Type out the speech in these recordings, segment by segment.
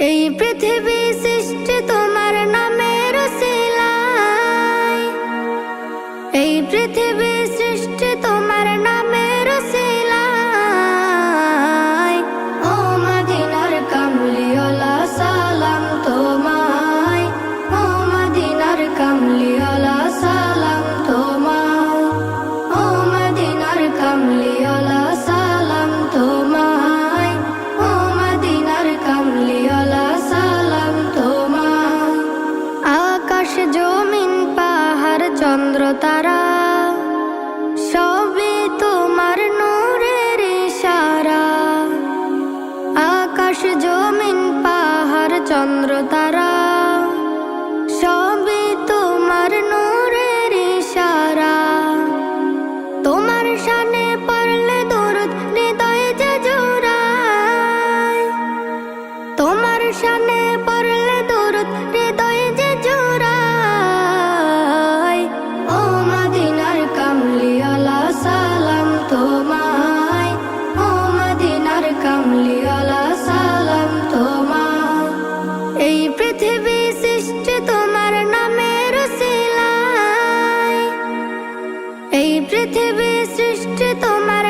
এই পৃথিবী চন্দ্র তারা সবে তোমার নূরের সারা আকাশ জমিন পাহাড় চন্দ্র তারা। এই পৃথিবী সৃষ্টি তোমার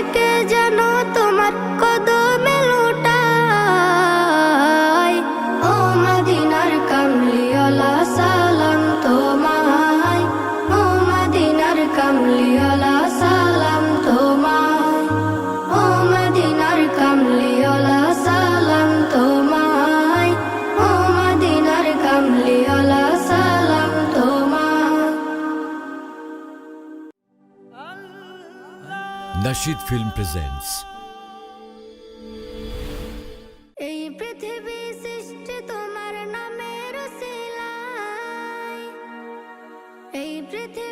থেকে যেন তোমার নাশিদ ফিল্ম প্রেজেন্টস এই পৃথিবী সৃষ্টি তোমার নামের এই পৃথিবী